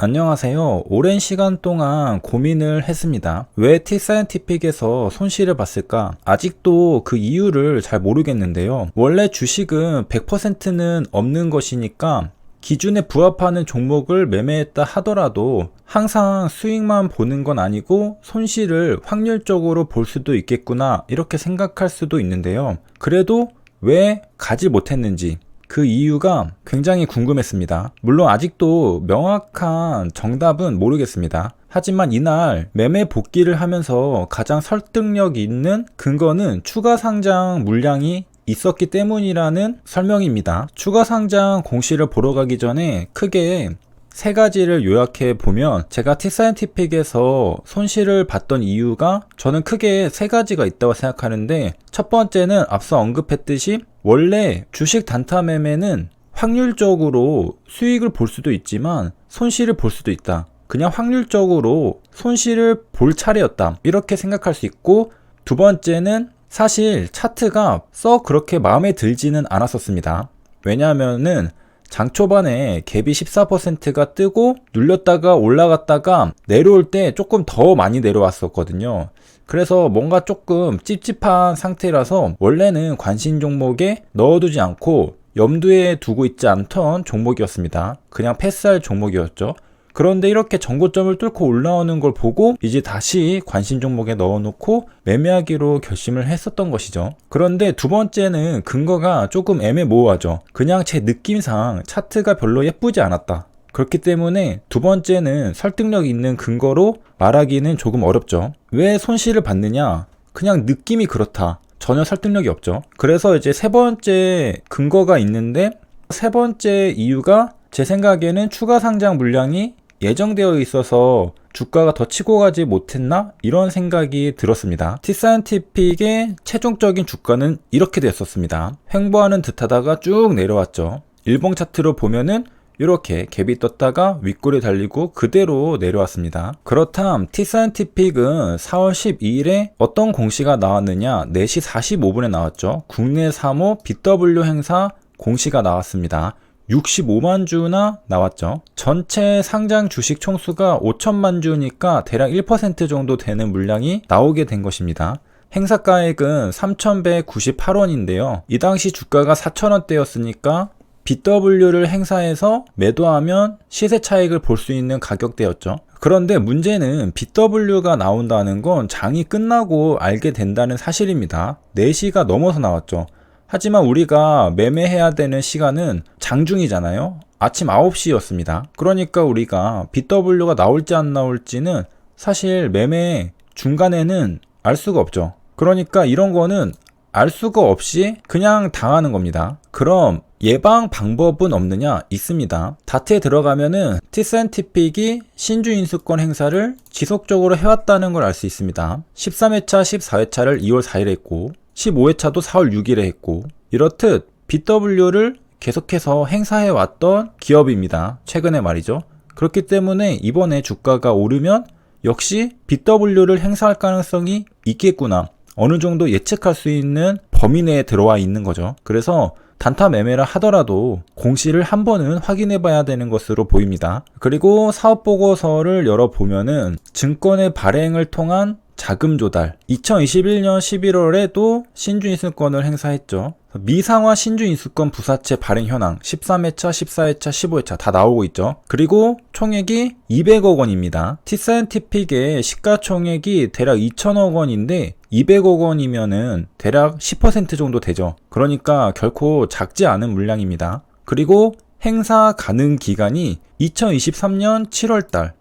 안녕하세요. 오랜 시간 동안 고민을 했습니다. 왜 T사이언티픽에서 손실을 봤을까? 아직도 그 이유를 잘 모르겠는데요. 원래 주식은 100%는 없는 것이니까 기준에 부합하는 종목을 매매했다 하더라도 항상 수익만 보는 건 아니고 손실을 확률적으로 볼 수도 있겠구나 이렇게 생각할 수도 있는데요. 그래도 왜 가지 못했는지 그 이유가 굉장히 궁금했습니다. 물론 아직도 명확한 정답은 모르겠습니다. 하지만 이날 매매 복귀를 하면서 가장 설득력 있는 근거는 추가 상장 물량이 있었기 때문이라는 설명입니다. 추가 상장 공시를 보러 가기 전에 크게 세 가지를 요약해 보면 제가 티사이언티픽에서 손실을 봤던 이유가 저는 크게 세 가지가 있다고 생각하는데 첫 번째는 앞서 언급했듯이 원래 주식 단타 매매는 확률적으로 수익을 볼 수도 있지만 손실을 볼 수도 있다. 그냥 확률적으로 손실을 볼 차례였다. 이렇게 생각할 수 있고 두 번째는 사실 차트가 썩 그렇게 마음에 들지는 않았었습니다. 왜냐하면은 장 초반에 갭이 14%가 뜨고 눌렸다가 올라갔다가 내려올 때 조금 더 많이 내려왔었거든요. 그래서 뭔가 조금 찝찝한 상태라서 원래는 관심 종목에 넣어두지 않고 염두에 두고 있지 않던 종목이었습니다. 그냥 패스할 종목이었죠. 그런데 이렇게 전고점을 뚫고 올라오는 걸 보고 이제 다시 관심 종목에 넣어놓고 매매하기로 결심을 했었던 것이죠. 그런데 두 번째는 근거가 조금 애매모호하죠. 그냥 제 느낌상 차트가 별로 예쁘지 않았다. 그렇기 때문에 두 번째는 설득력 있는 근거로 말하기는 조금 어렵죠. 왜 손실을 받느냐? 그냥 느낌이 그렇다. 전혀 설득력이 없죠. 그래서 이제 세 번째 근거가 있는데 세 번째 이유가 제 생각에는 추가 상장 물량이 예정되어 있어서 주가가 더 치고 가지 못했나? 이런 생각이 들었습니다. 티사이언티픽의 최종적인 주가는 이렇게 됐었습니다. 횡보하는 듯 하다가 쭉 내려왔죠. 일봉 차트로 보면은 이렇게 갭이 떴다가 윗골이 달리고 그대로 내려왔습니다. 그렇담 T사이언티픽은 4월 12일에 어떤 공시가 나왔느냐 4시 45분에 나왔죠. 국내 3호 BW 행사 공시가 나왔습니다. 65만 주나 나왔죠. 전체 상장 주식 총수가 5천만 주니까 대략 1% 정도 되는 물량이 나오게 된 것입니다. 행사가액은 3,198원인데요. 이 당시 주가가 4,000원대였으니까 BW를 행사해서 매도하면 시세 차익을 볼 수 있는 가격대였죠. 그런데 문제는 BW가 나온다는 건 장이 끝나고 알게 된다는 사실입니다. 4시가 넘어서 나왔죠. 하지만 우리가 매매해야 되는 시간은 장중이잖아요. 아침 9시였습니다. 그러니까 우리가 BW가 나올지 안 나올지는 사실 매매 중간에는 알 수가 없죠. 그러니까 이런 거는 알 수가 없이 그냥 당하는 겁니다. 그럼 예방 방법은 없느냐? 있습니다. 다트에 들어가면은 티센티픽이 신주 인수권 행사를 지속적으로 해왔다는 걸 알 수 있습니다. 13회차, 14회차를 2월 4일에 했고 15회차도 4월 6일에 했고 이렇듯 BW를 계속해서 행사해 왔던 기업입니다. 최근에 말이죠. 그렇기 때문에 이번에 주가가 오르면 역시 BW를 행사할 가능성이 있겠구나. 어느 정도 예측할 수 있는 범위 내에 들어와 있는 거죠. 그래서 단타 매매를 하더라도 공시를 한 번은 확인해 봐야 되는 것으로 보입니다. 그리고 사업 보고서를 열어 보면은 증권의 발행을 통한 자금 조달. 2021년 11월에도 신주 인수권을 행사했죠. 미상화 신주 인수권 부사채 발행 현황 13회차, 14회차, 15회차 다 나오고 있죠. 그리고 총액이 200억 원입니다. 티사이언티픽의 시가총액이 대략 2천억 원인데 200억 원이면은 대략 10% 정도 되죠. 그러니까 결코 작지 않은 물량입니다. 그리고 행사 가능 기간이 2023년 7월 달,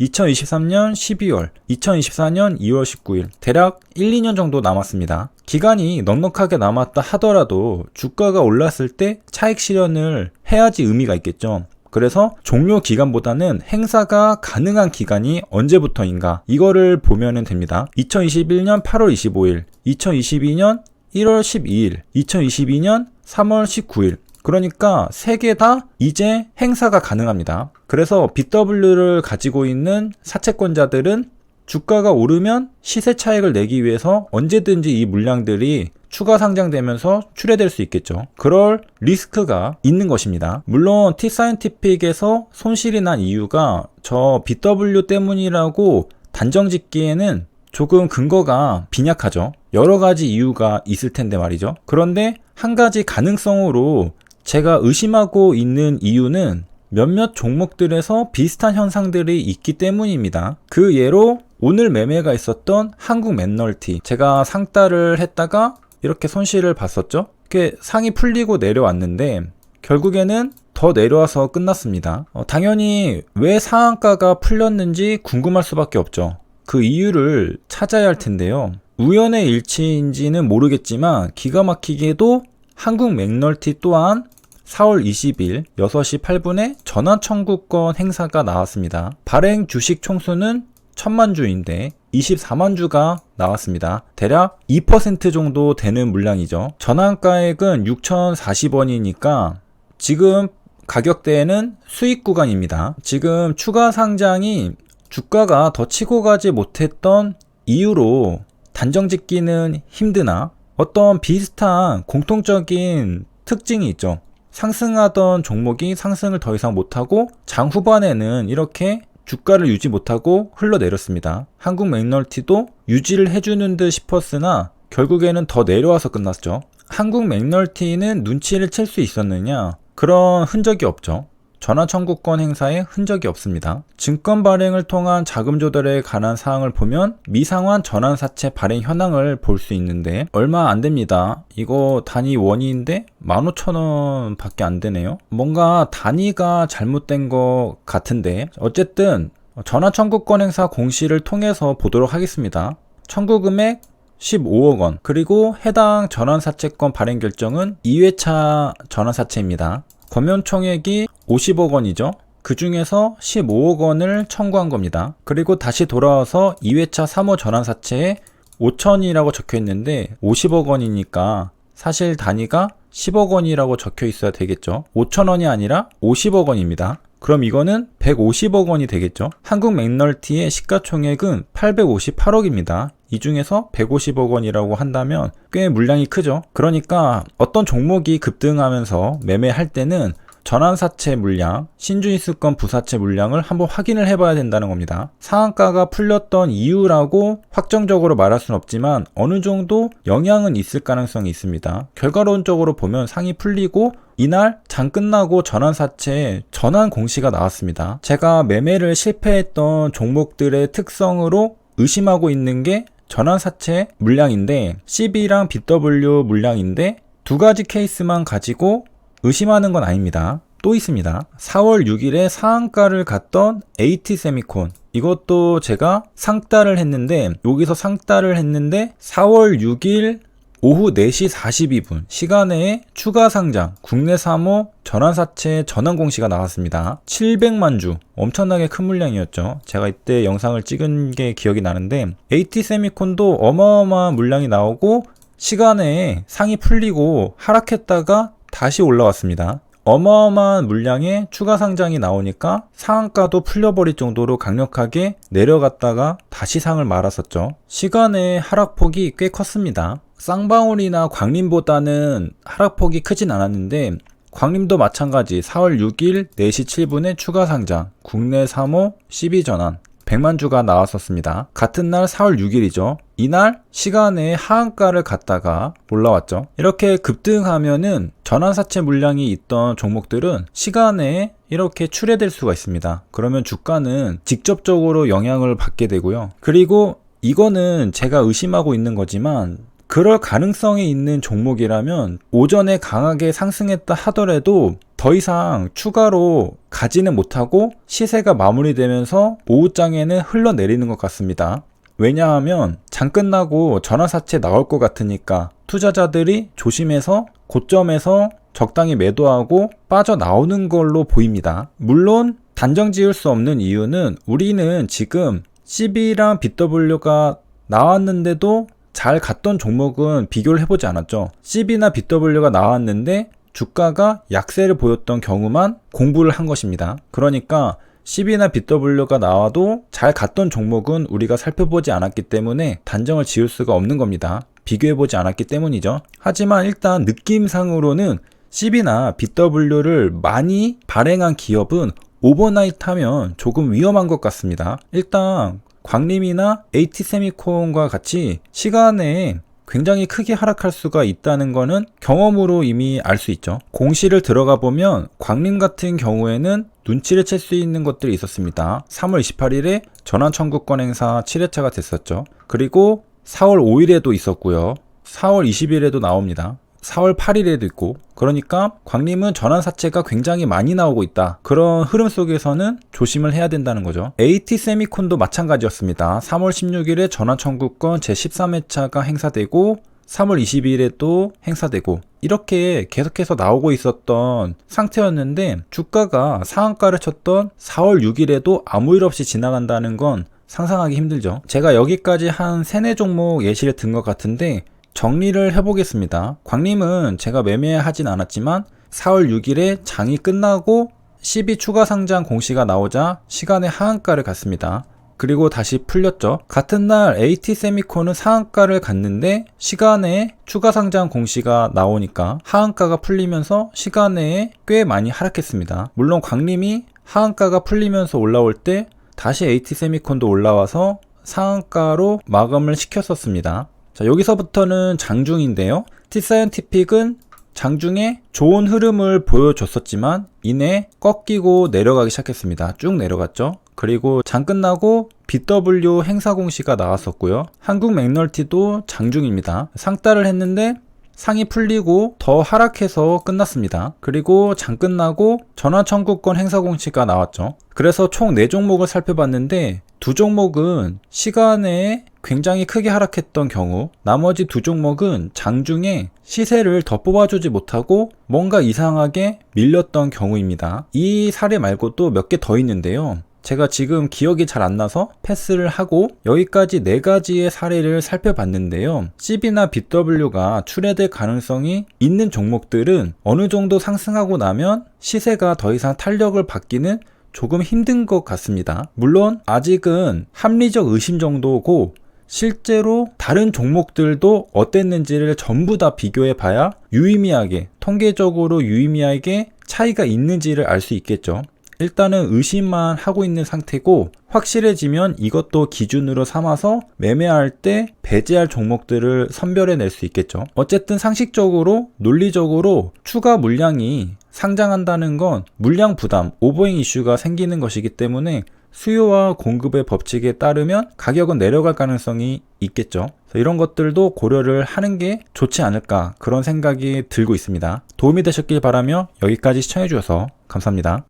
2023년 12월, 2024년 2월 19일, 대략 1, 2년 정도 남았습니다. 기간이 넉넉하게 남았다 하더라도 주가가 올랐을 때 차익 실현을 해야지 의미가 있겠죠. 그래서 종료 기간보다는 행사가 가능한 기간이 언제부터인가 이거를 보면 됩니다. 2021년 8월 25일, 2022년 1월 12일, 2022년 3월 19일, 그러니까 세 개 다 이제 행사가 가능합니다. 그래서 BW를 가지고 있는 사채권자들은 주가가 오르면 시세 차익을 내기 위해서 언제든지 이 물량들이 추가 상장되면서 출회될 수 있겠죠. 그럴 리스크가 있는 것입니다. 물론 T사이언티픽에서 손실이 난 이유가 저 BW 때문이라고 단정 짓기에는 조금 근거가 빈약하죠. 여러 가지 이유가 있을 텐데 말이죠. 그런데 한 가지 가능성으로 제가 의심하고 있는 이유는 몇몇 종목들에서 비슷한 현상들이 있기 때문입니다. 그 예로 오늘 매매가 있었던 한국 맨널티 제가 상따를 했다가 이렇게 손실을 봤었죠. 이렇게 상이 풀리고 내려왔는데 결국에는 더 내려와서 끝났습니다. 어, 당연히 왜 상한가가 풀렸는지 궁금할 수밖에 없죠. 그 이유를 찾아야 할 텐데요. 우연의 일치인지는 모르겠지만 기가 막히게도 한국 맥널티 또한 4월 20일 6시 8분에 전환 청구권 행사가 나왔습니다. 발행 주식 총수는 1000만 주인데 24만 주가 나왔습니다. 대략 2% 정도 되는 물량이죠. 전환가액은 6,040원이니까 지금 가격대에는 수익 구간입니다. 지금 추가 상장이 주가가 더 치고 가지 못했던 이유로 단정 짓기는 힘드나 어떤 비슷한 공통적인 특징이 있죠. 상승하던 종목이 상승을 더 이상 못하고 장 후반에는 이렇게 주가를 유지 못하고 흘러내렸습니다. 한국 맥널티도 유지를 해주는 듯 싶었으나 결국에는 더 내려와서 끝났죠. 한국 맥널티는 눈치를 챌 수 있었느냐? 그런 흔적이 없죠. 전화 청구권 행사에 흔적이 없습니다. 증권 발행을 통한 자금 조달에 관한 사항을 보면 미상환 전환 사채 발행 현황을 볼 수 있는데 얼마 안 됩니다. 이거 단위 원위인데 15,000원 밖에 안 되네요. 뭔가 단위가 잘못된 것 같은데 어쨌든 전화 청구권 행사 공시를 통해서 보도록 하겠습니다. 청구 금액 15억 원. 그리고 해당 전환사채권 발행 결정은 2회차 전환사채입니다. 권면 총액이 50억 원이죠. 그 중에서 15억 원을 청구한 겁니다. 그리고 다시 돌아와서 2회차 3호 전환사채에 5천이라고 적혀 있는데 50억 원이니까 사실 단위가 10억 원이라고 적혀 있어야 되겠죠. 5천 원이 아니라 50억 원입니다. 그럼 이거는 150억 원이 되겠죠. 한국 맥널티의 시가총액은 858억입니다. 이 중에서 150억 원이라고 한다면 꽤 물량이 크죠. 그러니까 어떤 종목이 급등하면서 매매할 때는 전환사채 물량, 신주인수권 부사채 물량을 한번 확인을 해봐야 된다는 겁니다. 상한가가 풀렸던 이유라고 확정적으로 말할 수는 없지만 어느 정도 영향은 있을 가능성이 있습니다. 결과론적으로 보면 상이 풀리고 이날 장 끝나고 전환사채 전환 공시가 나왔습니다. 제가 매매를 실패했던 종목들의 특성으로 의심하고 있는 게 전환사채 물량인데 CB랑 BW 물량인데 두 가지 케이스만 가지고 의심하는 건 아닙니다. 또 있습니다. 4월 6일에 상한가를 갔던 AT 세미콘. 이것도 제가 상따를 했는데, 여기서 상따를 했는데, 4월 6일 오후 4시 42분 시간에 추가 상장 국내 3호 전환사채 전환 공시가 나왔습니다. 700만 주 엄청나게 큰 물량이었죠. 제가 이때 영상을 찍은 게 기억이 나는데 AT 세미콘도 어마어마한 물량이 나오고 시간에 상이 풀리고 하락했다가 다시 올라왔습니다. 어마어마한 물량의 추가 상장이 나오니까 상한가도 풀려버릴 정도로 강력하게 내려갔다가 다시 상을 말았었죠. 시간의 하락폭이 꽤 컸습니다. 쌍방울이나 광림보다는 하락폭이 크진 않았는데 광림도 마찬가지 4월 6일 4시 7분에 추가 상장 국내 3호 12전환 100만 주가 나왔었습니다. 같은 날 4월 6일이죠. 이날 시간에 하한가를 갔다가 올라왔죠. 이렇게 급등하면은 전환사채 물량이 있던 종목들은 시간에 이렇게 출회될 수가 있습니다. 그러면 주가는 직접적으로 영향을 받게 되고요. 그리고 이거는 제가 의심하고 있는 거지만 그럴 가능성이 있는 종목이라면 오전에 강하게 상승했다 하더라도 더 이상 추가로 가지는 못하고 시세가 마무리되면서 오후장에는 흘러내리는 것 같습니다. 왜냐하면 장 끝나고 전화사채 나올 것 같으니까 투자자들이 조심해서 고점에서 적당히 매도하고 빠져나오는 걸로 보입니다. 물론 단정 지을 수 없는 이유는 우리는 지금 CB랑 BW가 나왔는데도 잘 갔던 종목은 비교를 해보지 않았죠. CB나 BW가 나왔는데 주가가 약세를 보였던 경우만 공부를 한 것입니다. 그러니까 CB나 BW가 나와도 잘 갔던 종목은 우리가 살펴보지 않았기 때문에 단정을 지을 수가 없는 겁니다. 비교해보지 않았기 때문이죠. 하지만 일단 느낌상으로는 CB나 BW를 많이 발행한 기업은 오버나이트 하면 조금 위험한 것 같습니다. 일단 광림이나 AT세미콘과 같이 시간에 굉장히 크게 하락할 수가 있다는 거는 경험으로 이미 알 수 있죠. 공시를 들어가 보면 광림 같은 경우에는 눈치를 챌 수 있는 것들이 있었습니다. 3월 28일에 전환 청구권 행사 7회차가 됐었죠. 그리고 4월 5일에도 있었고요. 4월 20일에도 나옵니다. 4월 8일에도 있고 그러니까 광림은 전환 사채가 굉장히 많이 나오고 있다. 그런 흐름 속에서는 조심을 해야 된다는 거죠. AT 세미콘도 마찬가지였습니다. 3월 16일에 전환 청구권 제13회차가 행사되고 3월 20일에 또 행사되고 이렇게 계속해서 나오고 있었던 상태였는데 주가가 상한가를 쳤던 4월 6일에도 아무 일 없이 지나간다는 건 상상하기 힘들죠. 제가 여기까지 한 3, 4 종목 예시를 든 것 같은데 정리를 해보겠습니다. 광림은 제가 매매하진 않았지만 4월 6일에 장이 끝나고 12 추가 상장 공시가 나오자 시간에 하한가를 갔습니다. 그리고 다시 풀렸죠. 같은 날 AT 세미콘은 상한가를 갔는데 시간에 추가 상장 공시가 나오니까 하한가가 풀리면서 시간에 꽤 많이 하락했습니다. 물론 광림이 하한가가 풀리면서 올라올 때 다시 AT 세미콘도 올라와서 상한가로 마감을 시켰었습니다. 자, 여기서부터는 장중인데요. T사이언티픽은 장중에 좋은 흐름을 보여줬었지만 이내 꺾이고 내려가기 시작했습니다. 쭉 내려갔죠. 그리고 장 끝나고 BW 행사 공시가 나왔었고요. 한국 맥널티도 장중입니다. 상따를 했는데 상이 풀리고 더 하락해서 끝났습니다. 그리고 장 끝나고 전환 청구권 행사 공시가 나왔죠. 그래서 총 4종목을 살펴봤는데 두 종목은 시간에 굉장히 크게 하락했던 경우 나머지 두 종목은 장중에 시세를 더 뽑아주지 못하고 뭔가 이상하게 밀렸던 경우입니다. 이 사례 말고 또 몇 개 더 있는데요. 제가 지금 기억이 잘 안 나서 패스를 하고 여기까지 네 가지의 사례를 살펴봤는데요. CB나 BW가 출해될 가능성이 있는 종목들은 어느 정도 상승하고 나면 시세가 더 이상 탄력을 받기는 조금 힘든 것 같습니다. 물론 아직은 합리적 의심 정도고 실제로 다른 종목들도 어땠는지를 전부 다 비교해 봐야 유의미하게 통계적으로 유의미하게 차이가 있는지를 알 수 있겠죠. 일단은 의심만 하고 있는 상태고 확실해지면 이것도 기준으로 삼아서 매매할 때 배제할 종목들을 선별해 낼 수 있겠죠. 어쨌든 상식적으로 논리적으로 추가 물량이 상장한다는 건 물량 부담, 오버행 이슈가 생기는 것이기 때문에 수요와 공급의 법칙에 따르면 가격은 내려갈 가능성이 있겠죠. 이런 것들도 고려를 하는 게 좋지 않을까 그런 생각이 들고 있습니다. 도움이 되셨길 바라며 여기까지 시청해 주셔서 감사합니다.